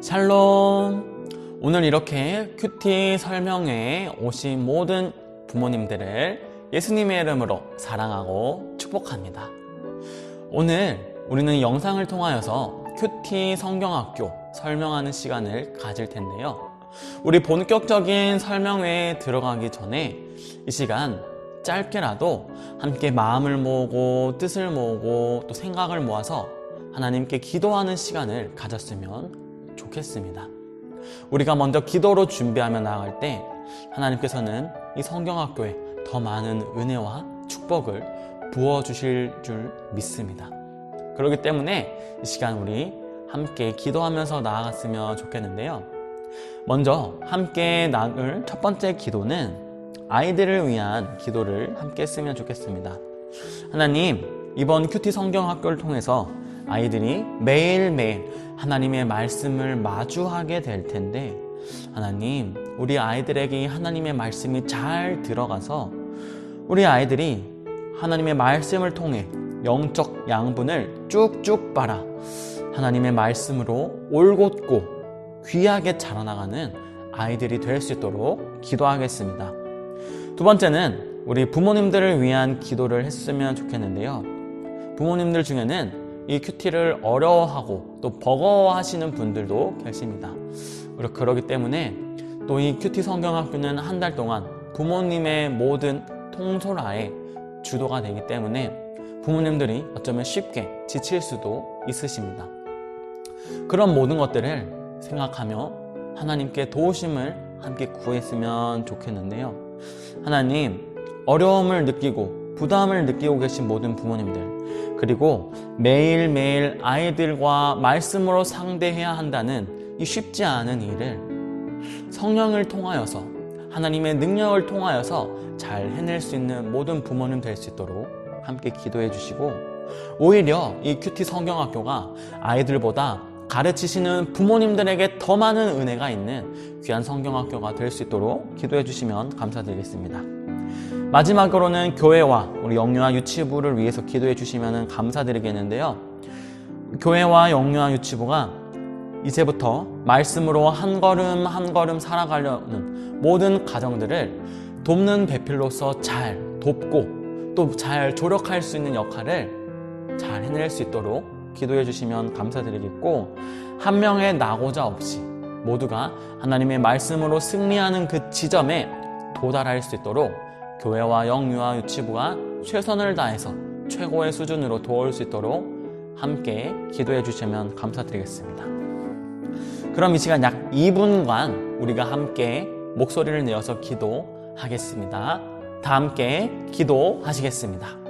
샬롬! 오늘 이렇게 큐티 설명회에 오신 모든 부모님들을 예수님의 이름으로 사랑하고 축복합니다. 오늘 우리는 영상을 통하여서 큐티 성경학교 설명하는 시간을 가질 텐데요. 우리 본격적인 설명회에 들어가기 전에 이 시간 짧게라도 함께 마음을 모으고 뜻을 모으고 또 생각을 모아서 하나님께 기도하는 시간을 가졌으면 좋겠습니다. 우리가 먼저 기도로 준비하며 나아갈 때 하나님께서는 이 성경학교에 더 많은 은혜와 축복을 부어주실 줄 믿습니다. 그렇기 때문에 이 시간 우리 함께 기도하면서 나아갔으면 좋겠는데요. 먼저 함께 나눌 첫 번째 기도는 아이들을 위한 기도를 함께 했으면 좋겠습니다. 하나님, 이번 큐티 성경학교를 통해서 아이들이 매일매일 하나님의 말씀을 마주하게 될 텐데, 하나님, 우리 아이들에게 하나님의 말씀이 잘 들어가서 우리 아이들이 하나님의 말씀을 통해 영적 양분을 쭉쭉 빨아 하나님의 말씀으로 올곧고 귀하게 자라나가는 아이들이 될 수 있도록 기도하겠습니다. 두 번째는 우리 부모님들을 위한 기도를 했으면 좋겠는데요. 부모님들 중에는 이 큐티를 어려워하고 또 버거워하시는 분들도 계십니다. 그러기 때문에 또 이 큐티 성경학교는 한 달 동안 부모님의 모든 통솔하에 주도가 되기 때문에 부모님들이 어쩌면 쉽게 지칠 수도 있으십니다. 그런 모든 것들을 생각하며 하나님께 도우심을 함께 구했으면 좋겠는데요. 하나님, 어려움을 느끼고 부담을 느끼고 계신 모든 부모님들, 그리고 매일매일 아이들과 말씀으로 상대해야 한다는 이 쉽지 않은 일을 성령을 통하여서 하나님의 능력을 통하여서 잘 해낼 수 있는 모든 부모님 될 수 있도록 함께 기도해 주시고 오히려 이 큐티 성경학교가 아이들보다 가르치시는 부모님들에게 더 많은 은혜가 있는 귀한 성경학교가 될 수 있도록 기도해 주시면 감사드리겠습니다. 마지막으로는 교회와 우리 영유아 유치부를 위해서 기도해 주시면 감사드리겠는데요. 교회와 영유아 유치부가 이제부터 말씀으로 한 걸음 한 걸음 살아가려는 모든 가정들을 돕는 배필로서 잘 돕고 또 잘 조력할 수 있는 역할을 잘 해낼 수 있도록 기도해 주시면 감사드리겠고 한 명의 나고자 없이 모두가 하나님의 말씀으로 승리하는 그 지점에 도달할 수 있도록 교회와 영유아 유치부가 최선을 다해서 최고의 수준으로 도울 수 있도록 함께 기도해 주시면 감사드리겠습니다. 그럼 이 시간 약 2분간 우리가 함께 목소리를 내어서 기도하겠습니다. 다 함께 기도하시겠습니다.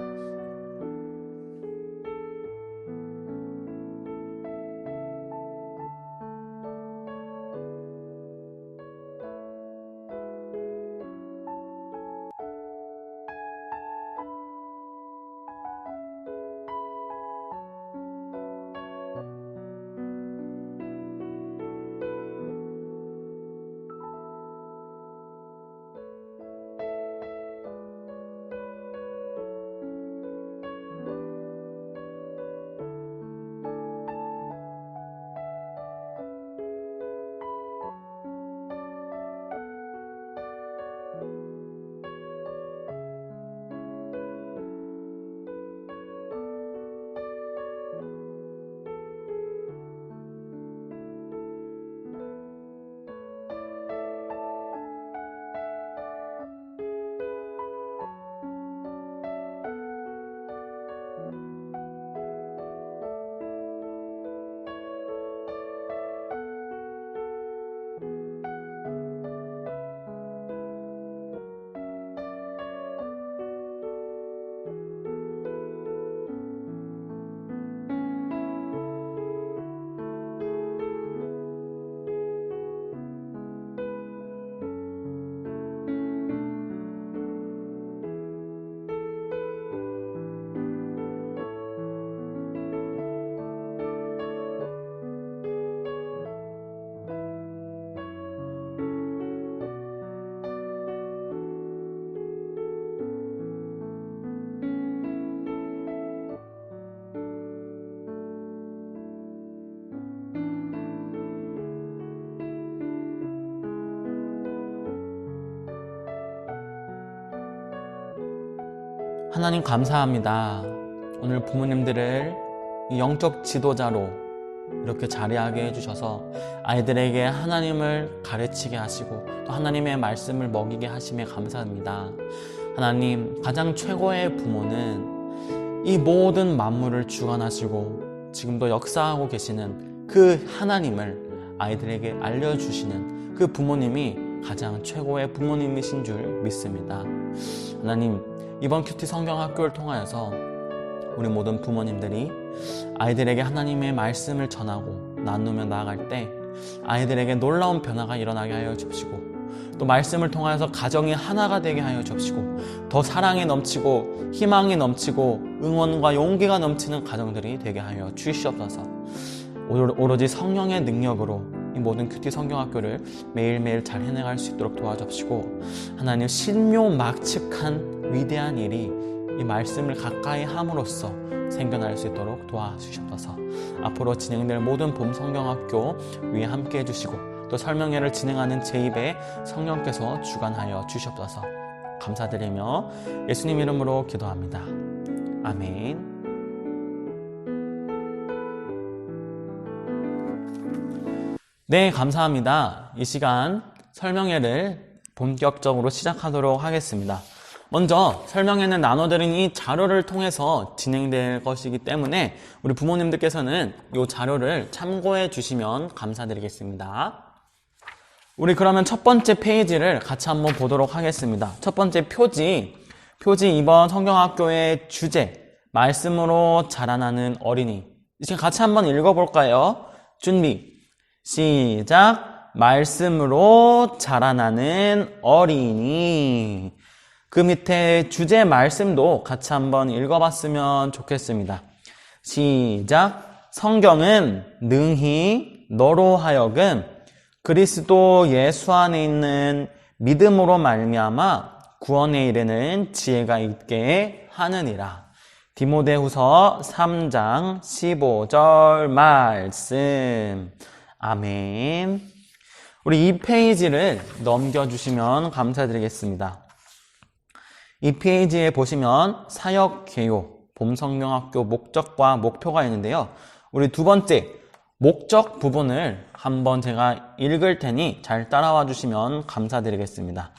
하나님 감사합니다. 오늘 부모님들을 이 영적 지도자로 이렇게 자리하게 해주셔서 아이들에게 하나님을 가르치게 하시고 또 하나님의 말씀을 먹이게 하심에 감사합니다. 하나님, 가장 최고의 부모는 이 모든 만물을 주관하시고 지금도 역사하고 계시는 그 하나님을 아이들에게 알려주시는 그 부모님이 가장 최고의 부모님이신 줄 믿습니다. 하나님, 이번 큐티 성경학교를 통하여서 우리 모든 부모님들이 아이들에게 하나님의 말씀을 전하고 나누며 나아갈 때 아이들에게 놀라운 변화가 일어나게 하여 주시고 또 말씀을 통하여서 가정이 하나가 되게 하여 주시고 더 사랑이 넘치고 희망이 넘치고 응원과 용기가 넘치는 가정들이 되게 하여 주시옵소서. 오로지 성령의 능력으로 이 모든 큐티 성경학교를 매일매일 잘 해내갈 수 있도록 도와주시고 하나님 신묘막측한 위대한 일이 이 말씀을 가까이 함으로써 생겨날 수 있도록 도와주시옵소서. 앞으로 진행될 모든 봄 성경학교 위에 함께 해주시고 또 설명회를 진행하는 제 입에 성령께서 주관하여 주시옵소서. 감사드리며 예수님 이름으로 기도합니다. 아멘. 네, 감사합니다. 이 시간 설명회를 본격적으로 시작하도록 하겠습니다. 먼저 설명회는 나눠드린 이 자료를 통해서 진행될 것이기 때문에 우리 부모님들께서는 이 자료를 참고해 주시면 감사드리겠습니다. 우리 그러면 첫 번째 페이지를 같이 한번 보도록 하겠습니다. 첫 번째 표지, 표지 이번 성경학교의 주제, 말씀으로 자라나는 어린이. 이제 같이 한번 읽어볼까요? 준비, 시작. 말씀으로 자라나는 어린이. 그 밑에 주제 말씀도 같이 한번 읽어봤으면 좋겠습니다. 시작. 성경은 능히 너로 하여금 그리스도 예수 안에 있는 믿음으로 말미암아 구원에 이르는 지혜가 있게 하느니라. 디모데후서 3장 15절 말씀. 아멘. 우리 이 페이지를 넘겨주시면 감사드리겠습니다. 이 페이지에 보시면 사역 개요, 봄성경학교 목적과 목표가 있는데요. 우리 두 번째 목적 부분을 한번 제가 읽을 테니 잘 따라와 주시면 감사드리겠습니다.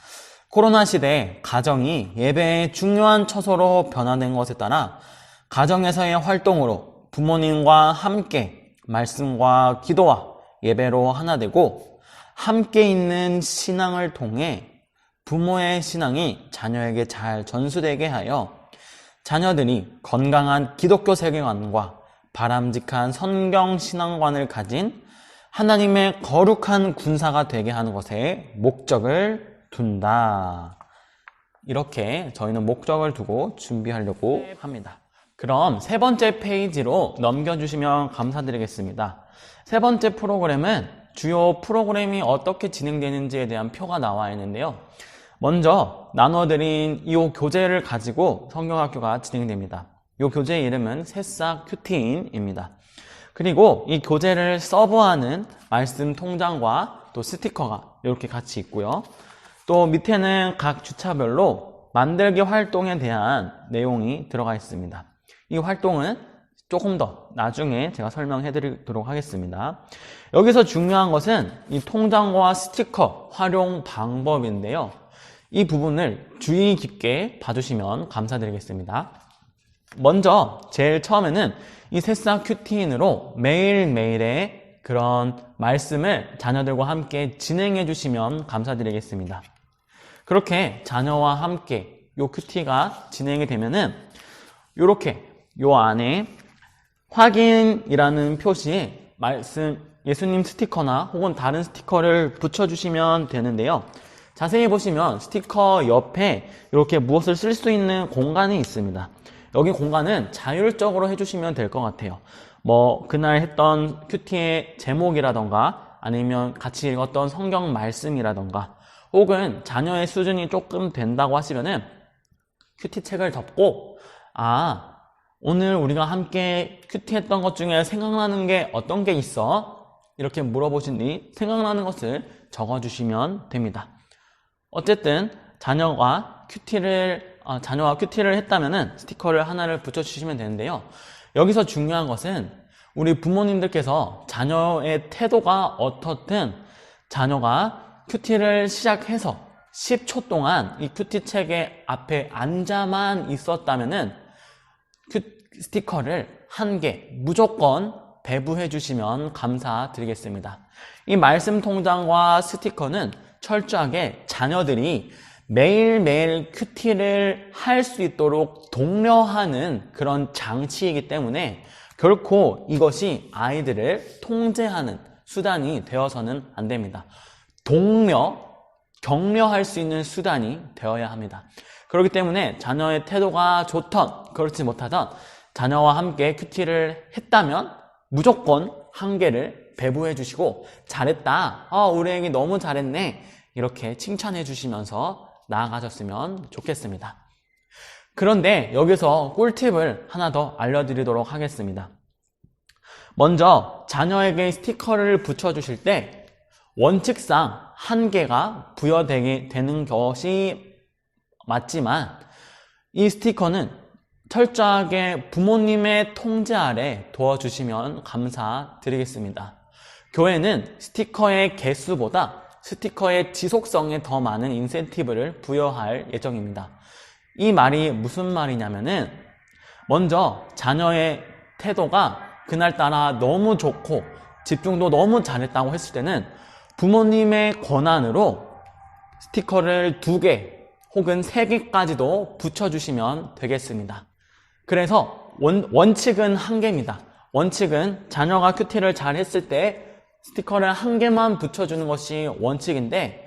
코로나 시대 가정이 예배의 중요한 처소로 변화된 것에 따라 가정에서의 활동으로 부모님과 함께 말씀과 기도와 예배로 하나 되고 함께 있는 신앙을 통해 부모의 신앙이 자녀에게 잘 전수되게 하여 자녀들이 건강한 기독교 세계관과 바람직한 성경 신앙관을 가진 하나님의 거룩한 군사가 되게 하는 것에 목적을 둔다. 이렇게 저희는 목적을 두고 준비하려고 합니다. 그럼 세 번째 페이지로 넘겨주시면 감사드리겠습니다. 세 번째 프로그램은 주요 프로그램이 어떻게 진행되는지에 대한 표가 나와 있는데요. 먼저 나눠드린 이 교재를 가지고 성경학교가 진행됩니다. 이 교재의 이름은 새싹 큐티인입니다. 그리고 이 교재를 서브하는 말씀 통장과 또 스티커가 이렇게 같이 있고요. 또 밑에는 각 주차별로 만들기 활동에 대한 내용이 들어가 있습니다. 이 활동은 조금 더 나중에 제가 설명해 드리도록 하겠습니다. 여기서 중요한 것은 이 통장과 스티커 활용 방법인데요. 이 부분을 주의 깊게 봐주시면 감사드리겠습니다. 먼저 제일 처음에는 이 새싹 큐티인으로 매일매일의 그런 말씀을 자녀들과 함께 진행해 주시면 감사드리겠습니다. 그렇게 자녀와 함께 요 큐티가 진행이 되면은 요렇게 요 안에 확인이라는 표시에 말씀 예수님 스티커나 혹은 다른 스티커를 붙여주시면 되는데요. 자세히 보시면 스티커 옆에 이렇게 무엇을 쓸 수 있는 공간이 있습니다. 여기 공간은 자율적으로 해주시면 될 것 같아요. 뭐 그날 했던 큐티의 제목이라던가 아니면 같이 읽었던 성경 말씀이라던가 혹은 자녀의 수준이 조금 된다고 하시면은 큐티 책을 덮고 아 오늘 우리가 함께 큐티 했던 것 중에 생각나는 게 어떤 게 있어? 이렇게 물어보신 뒤 생각나는 것을 적어주시면 됩니다. 어쨌든 자녀가 큐티를 어, 자녀와 큐티를 했다면은 스티커를 하나를 붙여주시면 되는데요. 여기서 중요한 것은 우리 부모님들께서 자녀의 태도가 어떻든 자녀가 큐티를 시작해서 10초 동안 이 큐티 책의 앞에 앉아만 있었다면은 큐 스티커를 한 개 무조건 배부해 주시면 감사드리겠습니다. 이 말씀 통장과 스티커는 철저하게 자녀들이 매일매일 큐티를 할 수 있도록 독려하는 그런 장치이기 때문에 결코 이것이 아이들을 통제하는 수단이 되어서는 안 됩니다. 독려, 격려할 수 있는 수단이 되어야 합니다. 그렇기 때문에 자녀의 태도가 좋던, 그렇지 못하던 자녀와 함께 큐티를 했다면 무조건 한 개를 배부해 주시고 잘했다. 아, 우리 애기 너무 잘했네. 이렇게 칭찬해 주시면서 나아가셨으면 좋겠습니다. 그런데 여기서 꿀팁을 하나 더 알려드리도록 하겠습니다. 먼저 자녀에게 스티커를 붙여주실 때 원칙상 한 개가 부여되게 되는 것이 맞지만 이 스티커는 철저하게 부모님의 통제 아래 도와주시면 감사드리겠습니다. 교회는 스티커의 개수보다 스티커의 지속성에 더 많은 인센티브를 부여할 예정입니다. 이 말이 무슨 말이냐면은 먼저 자녀의 태도가 그날따라 너무 좋고 집중도 너무 잘했다고 했을 때는 부모님의 권한으로 스티커를 두 개 혹은 세 개까지도 붙여주시면 되겠습니다. 그래서 원, 원칙은 한 개입니다. 원칙은 자녀가 큐티를 잘 했을 때 스티커를 한 개만 붙여주는 것이 원칙인데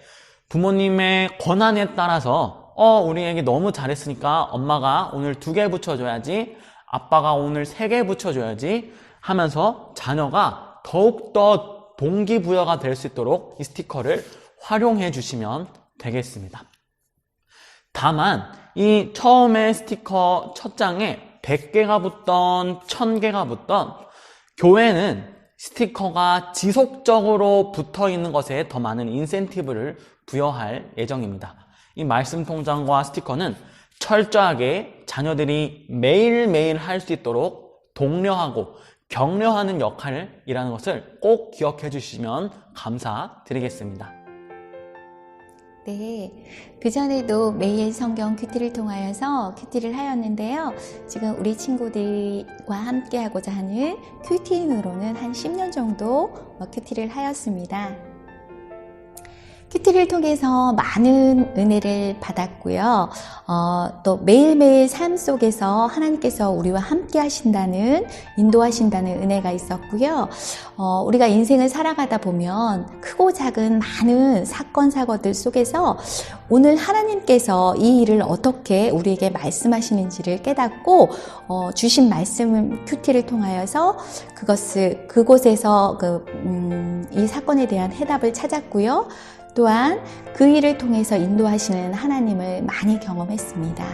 부모님의 권한에 따라서 어 우리 애기 너무 잘했으니까 엄마가 오늘 두 개 붙여줘야지 아빠가 오늘 세 개 붙여줘야지 하면서 자녀가 더욱더 동기부여가 될 수 있도록 이 스티커를 활용해 주시면 되겠습니다. 다만 이 처음에 스티커 첫 장에 100개가 붙던 1000개가 붙던 교회는 스티커가 지속적으로 붙어 있는 것에 더 많은 인센티브를 부여할 예정입니다. 이 말씀 통장과 스티커는 철저하게 자녀들이 매일매일 할 수 있도록 독려하고 격려하는 역할이라는 것을 꼭 기억해 주시면 감사드리겠습니다. 네. 그전에도 매일 성경 큐티를 통하여서 큐티를 하였는데요. 지금 우리 친구들과 함께 하고자 하는 큐티인으로는 한 10년 정도 어, 큐티를 하였습니다. 큐티를 통해서 많은 은혜를 받았고요. 어, 또 매일매일 삶 속에서 하나님께서 우리와 함께 하신다는, 인도하신다는 은혜가 있었고요. 어, 우리가 인생을 살아가다 보면 크고 작은 많은 사건, 사고들 속에서 오늘 하나님께서 이 일을 어떻게 우리에게 말씀하시는지를 깨닫고, 어, 주신 말씀을 큐티를 통하여서 그것을, 그곳에서 그, 음, 이 사건에 대한 해답을 찾았고요. 또한 그 일을 통해서 인도하시는 하나님을 많이 경험했습니다.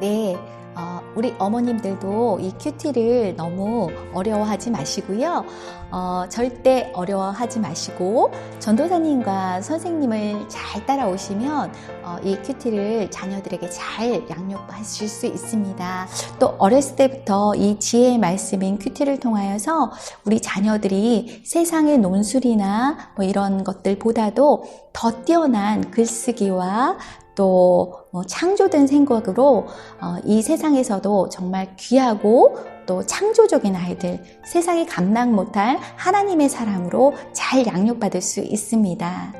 네, 어, 우리 어머님들도 이 큐티를 너무 어려워하지 마시고요. 어, 절대 어려워하지 마시고 전도사님과 선생님을 잘 따라오시면 어, 이 큐티를 자녀들에게 잘 양육하실 수 있습니다. 또 어렸을 때부터 이 지혜의 말씀인 큐티를 통하여서 우리 자녀들이 세상의 논술이나 뭐 이런 것들보다도 더 뛰어난 글쓰기와 또 어, 창조된 생각으로 어, 이 세상에서도 정말 귀하고 또 창조적인 아이들, 세상이 감당 못할 하나님의 사람으로 잘 양육받을 수 있습니다.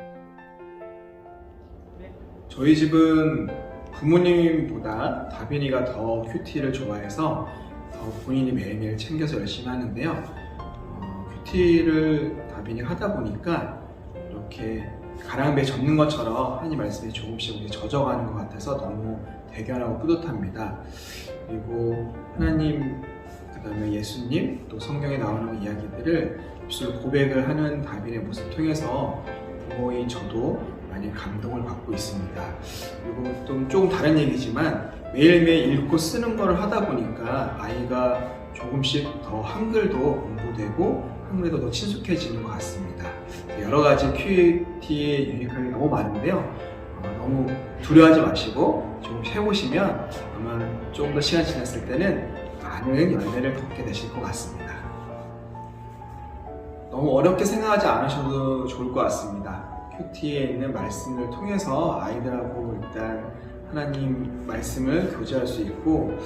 저희 집은 부모님보다 다빈이가 더 큐티를 좋아해서 더 본인이 매일매일 챙겨서 열심히 하는데요. 어, 큐티를 다빈이 하다 보니까 이렇게 가랑비에 젖는 것처럼 하나님 말씀이 조금씩 우리 젖어가는 것 같아서 너무 대견하고 뿌듯합니다. 그리고 하나님, 그 다음에 예수님, 또 성경에 나오는 이야기들을 입술 고백을 하는 다빈의 모습 통해서 부모인 저도 많이 감동을 받고 있습니다. 그리고 또 조금 다른 얘기지만 매일매일 읽고 쓰는 걸 하다 보니까 아이가 조금씩 더 한글도 공부되고 한글에도 더 친숙해지는 것 같습니다. 여러 가지 큐티의 유니크함이 너무 많은데요. 어, 너무 두려워하지 마시고 좀 해보시면 아마 좀더 시간 지났을 때는 많은 열매를 걷게 되실 것 같습니다. 너무 어렵게 생각하지 않으셔도 좋을 것 같습니다. 큐티에 있는 말씀을 통해서 아이들하고 일단 하나님 말씀을 교제할 수 있고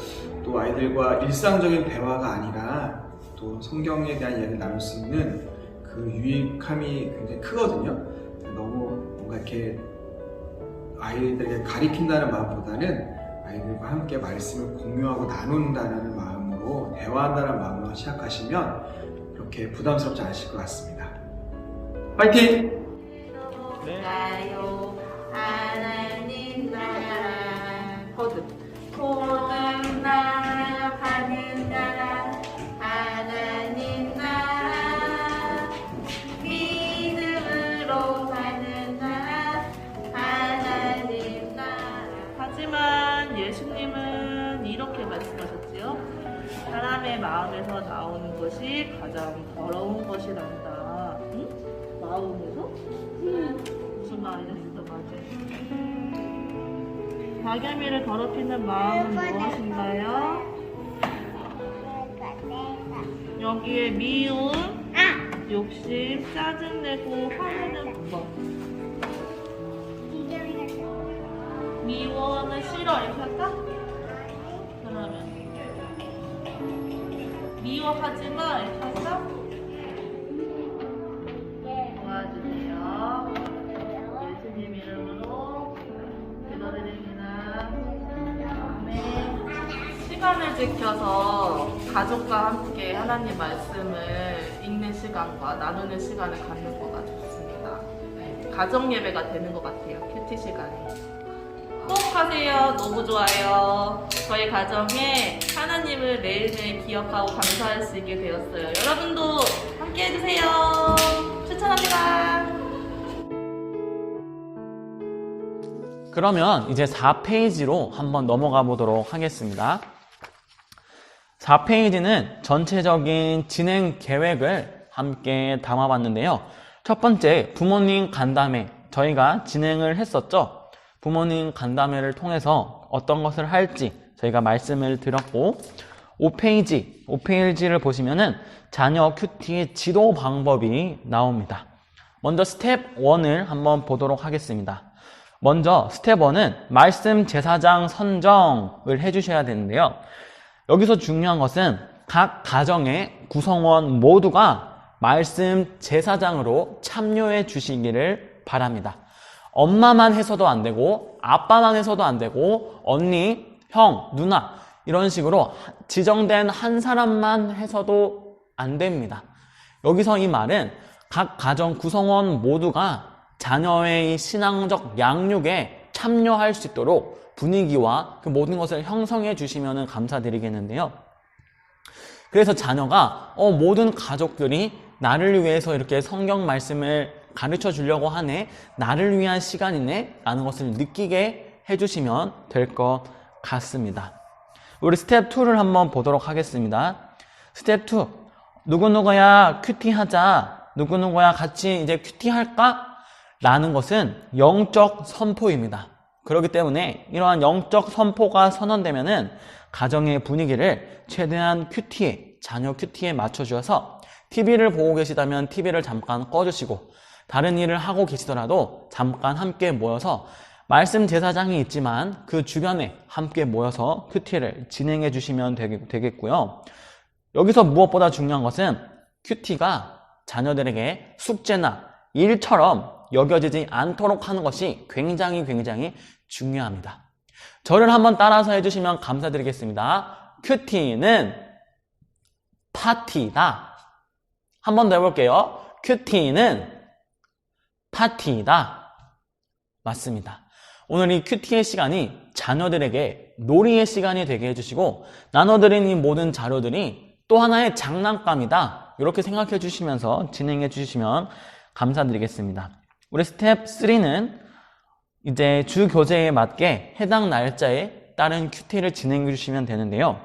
또 아이들과 일상적인 대화가 아니라 또 성경에 대한 이야기를 나눌 수 있는 그 유익함이 굉장히 크거든요. 너무 뭔가 이렇게 아이들에게 가리킨다는 마음보다는 아이들과 함께 말씀을 공유하고 나눈다는 마음으로 대화한다는 마음으로 시작하시면 그렇게 부담스럽지 않으실 것 같습니다. 파이팅! 나요 하나님 나라 거듭 마음에서 나오는 것이 가장 더러운 것이란다. 응? 마음에서? 무슨 말이랬어, 맞아. 박여미를 더럽히는 마음은 무엇인가요? 여기에 미움, 욕심, 짜증내고 화내는 방법. 미워는 싫어 이렇게 할까? 그러면 미워하지 마 이렇게 할까? 도와주세요. 예수님 이름으로 기도드립니다. 아멘. 시간을 지켜서 가족과 함께 하나님 말씀을 읽는 시간과 나누는 시간을 갖는 거가 좋습니다. 가정 예배가 되는 것 같아요. 큐티 시간이. 꼭 하세요. 너무 좋아요. 저희 가정에 하나님을 매일매일 기억하고 감사할 수 있게 되었어요. 여러분도 함께 해주세요. 추천합니다. 그러면 이제 4페이지로 한번 넘어가 보도록 하겠습니다. 4페이지는 전체적인 진행 계획을 함께 담아봤는데요. 첫 번째, 부모님 간담회. 저희가 진행을 했었죠. 부모님 간담회를 통해서 어떤 것을 할지 저희가 말씀을 드렸고, 5페이지, 5페이지를 보시면은 자녀 큐티의 지도 방법이 나옵니다. 먼저 스텝 1을 한번 보도록 하겠습니다. 먼저 스텝 1은 말씀 제사장 선정을 해주셔야 되는데요. 여기서 중요한 것은 각 가정의 구성원 모두가 말씀 제사장으로 참여해 주시기를 바랍니다. 엄마만 해서도 안 되고, 아빠만 해서도 안 되고, 언니, 형, 누나, 이런 식으로 지정된 한 사람만 해서도 안 됩니다. 여기서 이 말은 각 가정 구성원 모두가 자녀의 이 신앙적 양육에 참여할 수 있도록 분위기와 그 모든 것을 형성해 주시면 감사드리겠는데요. 그래서 자녀가 어, 모든 가족들이 나를 위해서 이렇게 성경 말씀을 가르쳐 주려고 하네, 나를 위한 시간이네, 라는 것을 느끼게 해주시면 될 것 같습니다. 우리 스텝 2를 한번 보도록 하겠습니다. 스텝 2. 누구누구야 큐티 하자. 누구누구야 같이 이제 큐티 할까? 라는 것은 영적 선포입니다. 그렇기 때문에 이러한 영적 선포가 선언되면은 가정의 분위기를 최대한 큐티에, 자녀 큐티에 맞춰주어서 TV를 보고 계시다면 TV를 잠깐 꺼주시고 다른 일을 하고 계시더라도 잠깐 함께 모여서 말씀 제사장이 있지만 그 주변에 함께 모여서 큐티를 진행해 주시면 되겠고요. 여기서 무엇보다 중요한 것은 큐티가 자녀들에게 숙제나 일처럼 여겨지지 않도록 하는 것이 굉장히 굉장히 중요합니다. 저를 한번 따라서 해주시면 감사드리겠습니다. 큐티는 파티다. 한번 더 해볼게요. 큐티는 파티다. 맞습니다. 오늘 이 큐티의 시간이 자녀들에게 놀이의 시간이 되게 해주시고 나눠드린 이 모든 자료들이 또 하나의 장난감이다. 이렇게 생각해 주시면서 진행해 주시면 감사드리겠습니다. 우리 스텝 3는 이제 주 교재에 맞게 해당 날짜에 따른 큐티를 진행해 주시면 되는데요.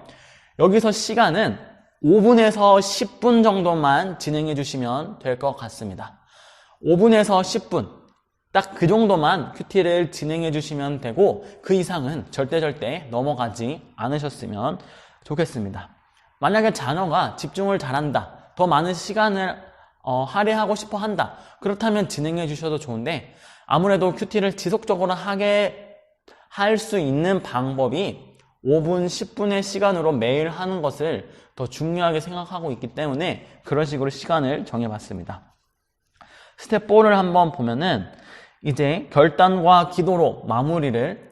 여기서 시간은 5분에서 10분 정도만 진행해 주시면 될 것 같습니다. 5분에서 10분. 딱 그 정도만 큐티를 진행해 주시면 되고 그 이상은 절대 절대 넘어가지 않으셨으면 좋겠습니다. 만약에 자녀가 집중을 잘한다, 더 많은 시간을 어, 할애하고 싶어 한다. 그렇다면 진행해 주셔도 좋은데 아무래도 큐티를 지속적으로 하게 할 수 있는 방법이 5분, 10분의 시간으로 매일 하는 것을 더 중요하게 생각하고 있기 때문에 그런 식으로 시간을 정해봤습니다. 스텝 4를 한번 보면은 이제 결단과 기도로 마무리를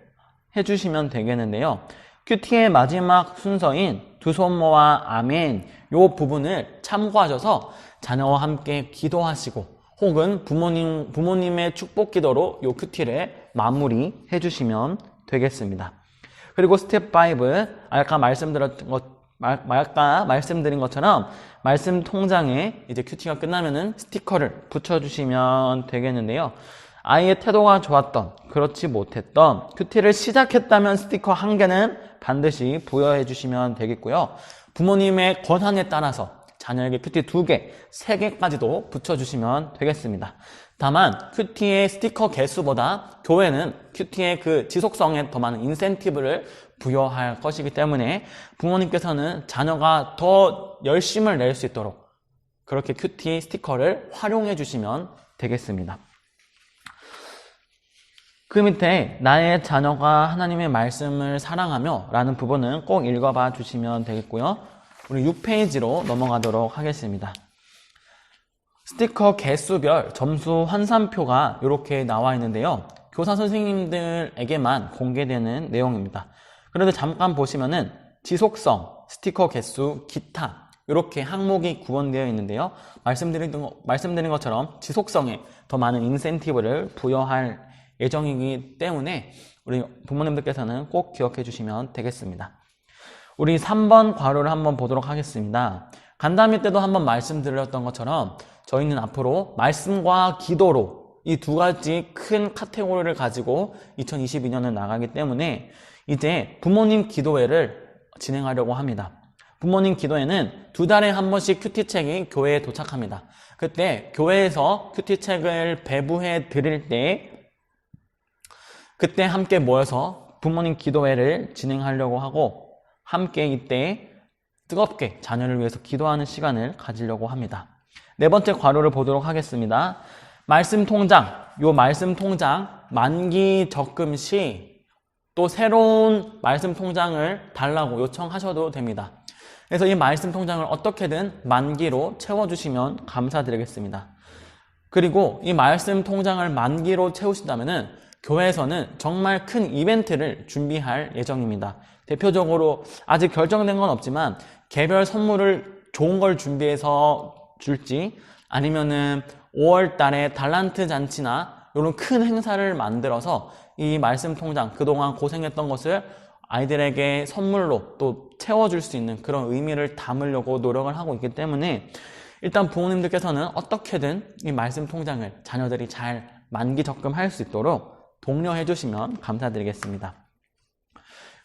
해주시면 되겠는데요. 큐티의 마지막 순서인 두 손 모아 아멘 요 부분을 참고하셔서 자녀와 함께 기도하시고 혹은 부모님, 부모님의 축복 기도로 요 큐티를 마무리 해 주시면 되겠습니다. 그리고 스텝 5, 아까 말씀드렸던 것, 말- 아까 말씀드린 것처럼 말씀 통장에 이제 큐티가 끝나면은 스티커를 붙여주시면 되겠는데요. 아이의 태도가 좋았던, 그렇지 못했던, 큐티를 시작했다면 스티커 한 개는 반드시 부여해 주시면 되겠고요. 부모님의 권한에 따라서 자녀에게 큐티 두 개, 세 개까지도 붙여주시면 되겠습니다. 다만 큐티의 스티커 개수보다 교회는 큐티의 그 지속성에 더 많은 인센티브를 부여할 것이기 때문에 부모님께서는 자녀가 더 열심을 낼 수 있도록 그렇게 큐티 스티커를 활용해 주시면 되겠습니다. 그 밑에 나의 자녀가 하나님의 말씀을 사랑하며 라는 부분은 꼭 읽어봐 주시면 되겠고요. 우리 6페이지로 넘어가도록 하겠습니다. 스티커 개수별 점수 환산표가 이렇게 나와 있는데요. 교사 선생님들에게만 공개되는 내용입니다. 그런데 잠깐 보시면은 지속성, 스티커 개수, 기타 이렇게 항목이 구분되어 있는데요. 말씀드린, 거- 말씀드린 것처럼 지속성에 더 많은 인센티브를 부여할 예정이기 때문에 우리 부모님들께서는 꼭 기억해 주시면 되겠습니다. 우리 3번 괄호를 한번 보도록 하겠습니다. 간담회 때도 한번 말씀드렸던 것처럼 저희는 앞으로 말씀과 기도로 이 두 가지 큰 카테고리를 가지고 2022년을 나가기 때문에 이제 부모님 기도회를 진행하려고 합니다. 부모님 기도회는 두 달에 한 번씩 큐티책이 교회에 도착합니다. 그때 교회에서 큐티책을 배부해 드릴 때 그때 함께 모여서 부모님 기도회를 진행하려고 하고 함께 이때 뜨겁게 자녀를 위해서 기도하는 시간을 가지려고 합니다. 네 번째 괄호를 보도록 하겠습니다. 말씀 통장, 요 말씀 통장 만기 적금 시 또 새로운 말씀 통장을 달라고 요청하셔도 됩니다. 그래서 이 말씀 통장을 어떻게든 만기로 채워주시면 감사드리겠습니다. 그리고 이 말씀 통장을 만기로 채우신다면은 교회에서는 정말 큰 이벤트를 준비할 예정입니다. 대표적으로 아직 결정된 건 없지만 개별 선물을 좋은 걸 준비해서 줄지 아니면은 5월 달에 달란트 잔치나 이런 큰 행사를 만들어서 이 말씀 통장 그동안 고생했던 것을 아이들에게 선물로 또 채워줄 수 있는 그런 의미를 담으려고 노력을 하고 있기 때문에 일단 부모님들께서는 어떻게든 이 말씀 통장을 자녀들이 잘 만기 적금할 수 있도록 독려해 주시면 감사드리겠습니다.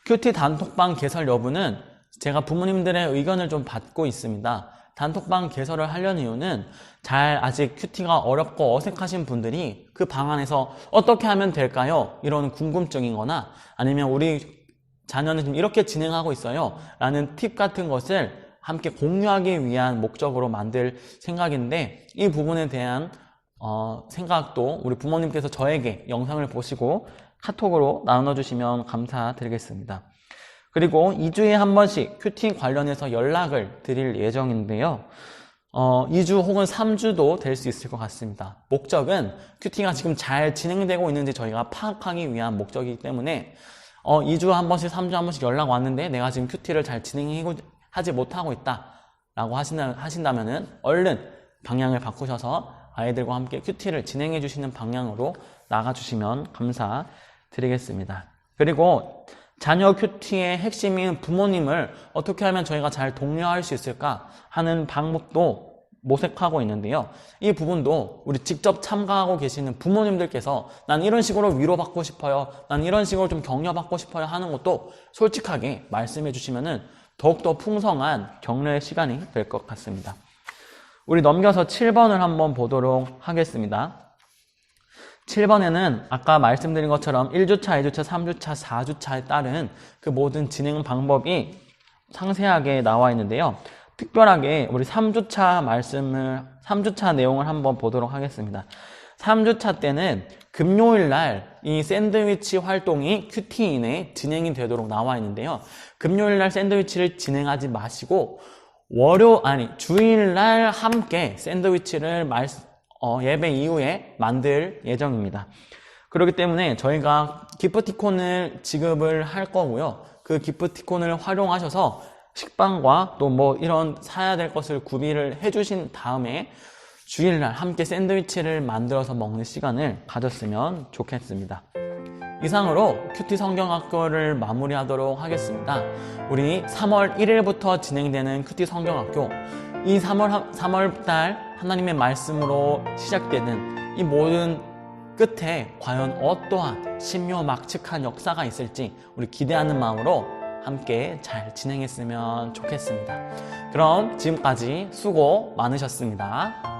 큐티 단톡방 개설 여부는 제가 부모님들의 의견을 좀 받고 있습니다. 단톡방 개설을 하려는 이유는 잘 아직 큐티가 어렵고 어색하신 분들이 그 방 안에서 어떻게 하면 될까요? 이런 궁금증인 거나 아니면 우리 자녀는 지금 이렇게 진행하고 있어요. 라는 팁 같은 것을 함께 공유하기 위한 목적으로 만들 생각인데 이 부분에 대한 어, 생각도 우리 부모님께서 저에게 영상을 보시고 카톡으로 나눠주시면 감사드리겠습니다. 그리고 2주에 한 번씩 큐티 관련해서 연락을 드릴 예정인데요. 어, 2주 혹은 3주도 될 수 있을 것 같습니다. 목적은 큐티가 지금 잘 진행되고 있는지 저희가 파악하기 위한 목적이기 때문에 어, 2주 한 번씩, 3주 한 번씩 연락 왔는데 내가 지금 큐티를 잘 진행하지 못하고 있다. 라고 하신다, 하신다면은 얼른 방향을 바꾸셔서 아이들과 함께 큐티를 진행해 주시는 방향으로 나가주시면 감사드리겠습니다. 그리고 자녀 큐티의 핵심인 부모님을 어떻게 하면 저희가 잘 독려할 수 있을까 하는 방법도 모색하고 있는데요. 이 부분도 우리 직접 참가하고 계시는 부모님들께서 난 이런 식으로 위로받고 싶어요. 난 이런 식으로 좀 격려받고 싶어요 하는 것도 솔직하게 말씀해 주시면은 더욱더 풍성한 격려의 시간이 될 것 같습니다. 우리 넘겨서 7번을 한번 보도록 하겠습니다. 7번에는 아까 말씀드린 것처럼 1주차, 2주차, 3주차, 4주차에 따른 그 모든 진행 방법이 상세하게 나와 있는데요. 특별하게 우리 3주차 말씀을, 3주차 내용을 한번 보도록 하겠습니다. 3주차 때는 금요일 날 이 샌드위치 활동이 큐티 이내 진행이 되도록 나와 있는데요. 금요일 날 샌드위치를 진행하지 마시고 월요 아니 주일 날 함께 샌드위치를 말, 어, 예배 이후에 만들 예정입니다. 그렇기 때문에 저희가 기프티콘을 지급을 할 거고요. 그 기프티콘을 활용하셔서 식빵과 또 뭐 이런 사야 될 것을 구비를 해주신 다음에 주일날 함께 샌드위치를 만들어서 먹는 시간을 가졌으면 좋겠습니다. 이상으로 큐티 성경학교를 마무리하도록 하겠습니다. 우리 3월 1일부터 진행되는 큐티 성경학교 이 3월 3월 달 하나님의 말씀으로 시작되는 이 모든 끝에 과연 어떠한 신묘막측한 역사가 있을지 우리 기대하는 마음으로 함께 잘 진행했으면 좋겠습니다. 그럼 지금까지 수고 많으셨습니다.